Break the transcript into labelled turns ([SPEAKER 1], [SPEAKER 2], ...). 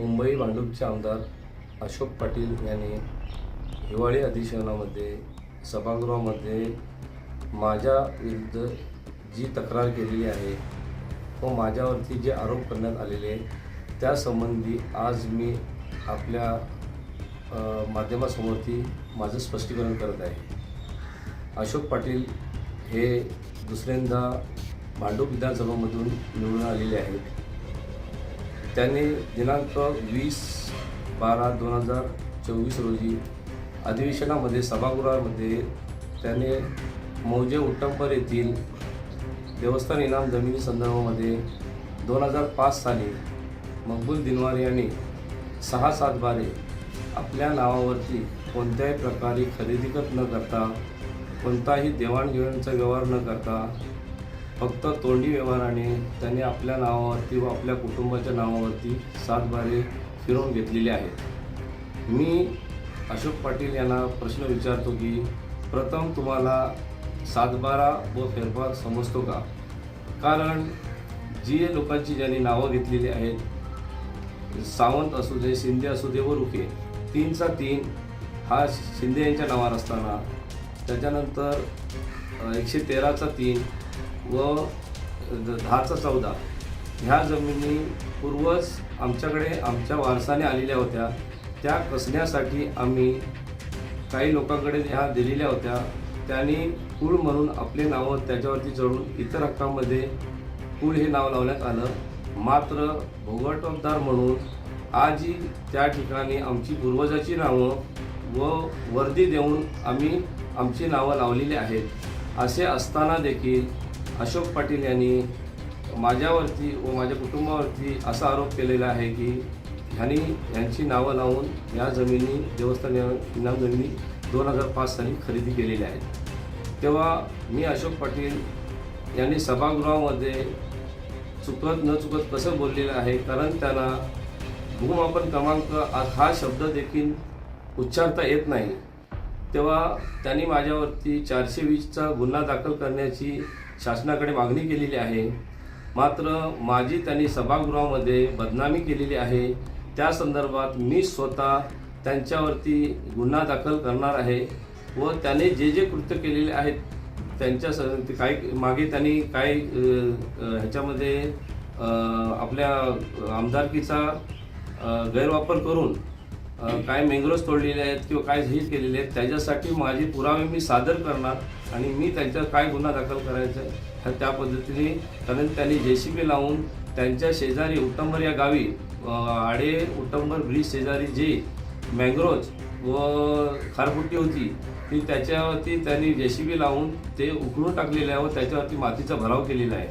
[SPEAKER 1] मुंबई भांडूपचे आमदार अशोक पाटील यांनी हिवाळी अधिवेशनामध्ये सभागृहामध्ये माझ्या विरुद्ध जी तक्रार केलेली आहे व माझ्यावरती जे आरोप करण्यात आलेले त्यासंबंधी आज मी आपल्या माध्यमासमोरती माझं स्पष्टीकरण करत आहे. अशोक पाटील हे दुसऱ्यांदा भांडूप विधानसभामधून निवडून आलेले आहेत. त्याने दिनांक वीस बारा दोन हजार चोवीस रोजी अधिवेशनामध्ये सभागृहामध्ये त्याने मौजे उट्टंपर येथील देवस्थान इनाम जमिनी संदर्भामध्ये दोन हजार पाच साली मकबूल दिनवार यांनी सहा सात बारे आपल्या नावावरती कोणत्याही प्रकारे खरेदी खत न करता कोणताही देवाणघेवाणीचा व्यवहार न करता फक्त तोंडी व्यवहाराने त्यांनी आपल्या नावावरती व आपल्या कुटुंबाच्या नावावरती सात बारे फिरवून घेतलेले आहेत. मी अशोक पाटील यांना प्रश्न विचारतो की प्रथम तुम्हाला सातबारा व फेरफार समजतो का? कारण जी लोकांची ज्यांनी नावं घेतलेली आहेत सावंत असू दे शिंदे असू दे व रुखे तीनचा तीन हा शिंदे यांच्या नावावर असताना त्याच्यानंतर एकशे तेराचा तीन व दहाचा चौदा. ह्या जमिनी पूर्वज आमच्याकडे आमच्या वारसाने आलेल्या होत्या. त्या कसण्यासाठी आम्ही काही लोकांकडे ह्या दिलेल्या होत्या. त्यांनी कुळ म्हणून आपले नावं त्याच्यावरती चढून इतर हक्कामध्ये कुळ हे नाव लावण्यात आलं. मात्र भोगवटदार म्हणून आजही त्या ठिकाणी आमची पूर्वजाची नावं व वर्दी देऊन आम्ही आमची नावं लावलेली आहेत. असे असताना देखील अशोक पाटील यांनी माझ्यावरती व माझ्या कुटुंबावरती असा आरोप केलेला आहे की ह्यांनी यांची नावं लावून या जमिनी देवस्थान इनाम जमिनी दोन हजार पाच साली खरेदी केलेल्या आहेत. तेव्हा मी अशोक पाटील यांनी सभागृहामध्ये चुकत न चुकत कसं बोललेलं आहे कारण त्यांना भूमापन क्रमांक हा शब्द देखील उच्चारता येत नाही. तेव्हा त्यांनी माझ्यावरती चारशे वीसचा गुन्हा दाखल करण्याची शासनाकडे मागणी केलेली आहे. मात्र माझी त्यांनी सभागृहामध्ये बदनामी केलेली आहे. त्या संदर्भात मी स्वतः त्यांच्यावरती गुन्हा दाखल करणार आहे व त्याने जे जे कृत्य केलेले आहेत त्यांच्या स ते काय मागे त्यांनी काय ह्याच्यामध्ये आपल्या आमदारकीचा गैरवापर करून काय मेंग्रोज तोडलेले आहेत किंवा काय हे केलेले आहेत त्याच्यासाठी माझे पुरावे मी सादर करणार आणि मी त्यांच्यावर काय गुन्हा दाखल करायचा आहे ह्या त्या पद्धतीने कारण त्यांनी जे सी बी लावून त्यांच्या शेजारी उट्टंबर या गावी आडे उट्टंबर ब्रिज शेजारी जे मँग्रोज व खारपुट्टी होती ती त्याच्यावरती त्यांनी जे सी बी लावून ते उकळून टाकलेलं आहे व त्याच्यावरती मातीचा भराव केलेला आहे.